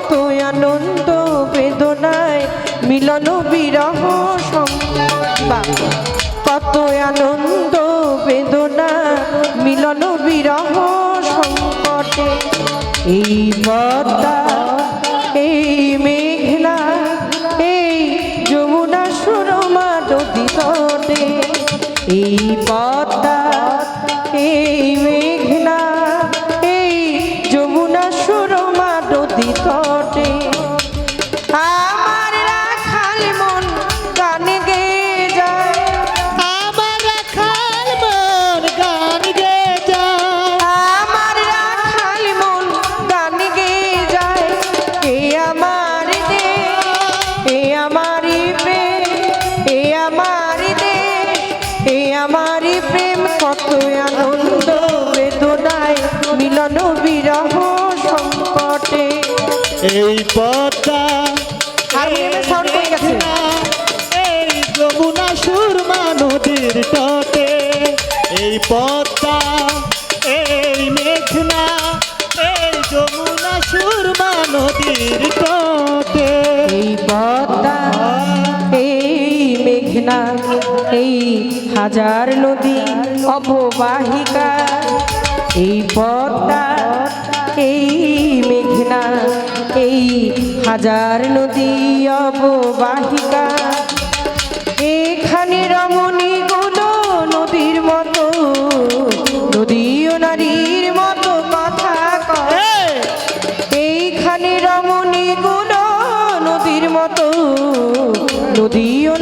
কত আনন্দ বেদনায় মিলন বিরহ কত আনন্দ বেদনা মিলন বিরহ সংকটে। এই পদ্মা, এই মেঘনা এই যমুনা সুরমা নদী এই পদ্মা আমারি দে কে আমারি প্রেম কত আনন্দ বেদনায় মিলন বিরহ সংকটে। এই গেছে। এই যমুনা সুরমা নদীর তটে। এই পদ্মা এই মেঘনা এই যমুনা সুরমা নদীর তটে। এই এই মেঘনা এই হাজার নদী অববাহিকা এই পদ্মা এই মেঘনা এই হাজার নদী অববাহিকা। এখানে রমণী গুলো নদীর মতো নদী ও নারীর মতো কথা কয়। এই, এইখানে রমণী গুলো নদীর মতো নদী ও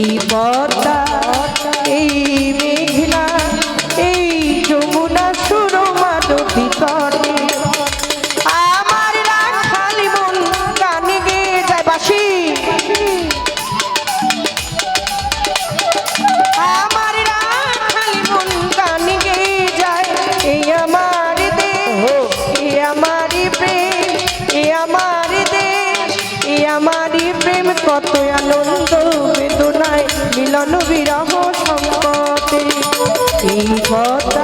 এই পথ জনবিরহ সংকটে এই কথা